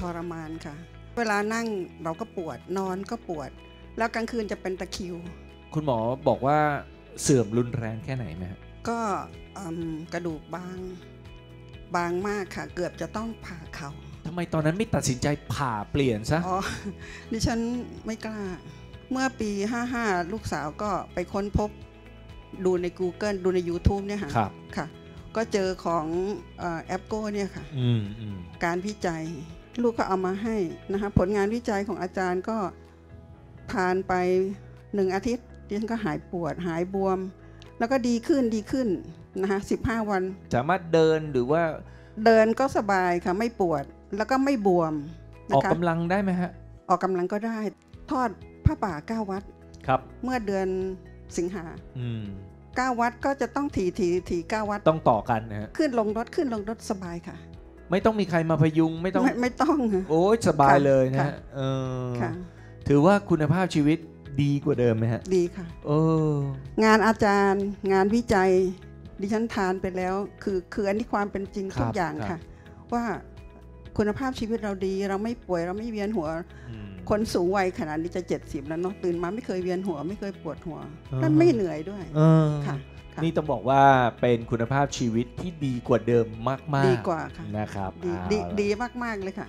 ทรมานค่ะ เวลานั่งเราก็ปวดนอนก็ปวด แล้วกลางคืนจะเป็นตะคริว คุณหมอบอกว่าเสื่อมรุนแรงแค่ไหนไหมฮะก็อืมกระดูกบางบางมากค่ะ เกือบจะต้องผ่าเขาทำไมตอนนั้นไม่ตัดสินใจผ่าเปลี่ยนซะอ๋อดิฉันไม่กล้า เมื่อปี 55 ลูกสาวก็ไปค้นพบดูใน Google ดูใน YouTube เนี่ยค่ะครับค่ะ ก็เจอของเอ่อแอปโก้เนี่ยค่ะอืมอืมการวิจัย ลูกก็เอามาให้นะคะผลงานวิจัยของอาจารย์ก็ทานไปหนึ่งอาทิตย์ดิฉันก็หายปวดหายบวม แล้วก็ดีขึ้นดีขึ้นนะคะสิบห้าวัน สามารถเดินหรือว่า เดินก็สบายค่ะไม่ปวดแล้วก็ไม่บวมออกนะคะกำลังได้ไหมฮะ ออกกำลังก็ได้ ทอดผ้าป่าเก้าวัดครับ เมื่อเดือนสิงหาอืมเก้าวัดก็จะต้องถีถีถีเก้าวัดต้องต่อกันนะฮะขึ้นลงรถขึ้นลงรถสบายค่ะ ไม่ต้องมีใครมาพยุงไม่ต้อง ไม่ไม่ต้องค่ะ โอ้ยสบายค่ะเลยนะค่ะ ฮะเออค่ะ ถือว่าคุณภาพชีวิตดีกว่าเดิมไหมฮะดีค่ะ เออ งานอาจารย์ งานวิจัย ดิฉันทานไปแล้ว คือคืออันนี้ความเป็นจริงครับทุกอย่างครัค่ะบว่าคุณภาพชีวิตเราดี เราไม่ป่วยเราไม่เวียนหัว อืม คนสูงวัยขนาดนี้จะเจ็ดสิบแล้วเนาะตื่นมาไม่เคยเวียนหัว ไม่เคยปวดหัว อ่า และไม่เหนื่อยด้วย เออค่ะ ค่ะ นี่ต้องบอกว่าเป็นคุณภาพชีวิตที่ดีกว่าเดิมมากๆดีกว่าค่ะ นะครับดีเอาดีล่ะดีมาก ๆ เลยค่ะ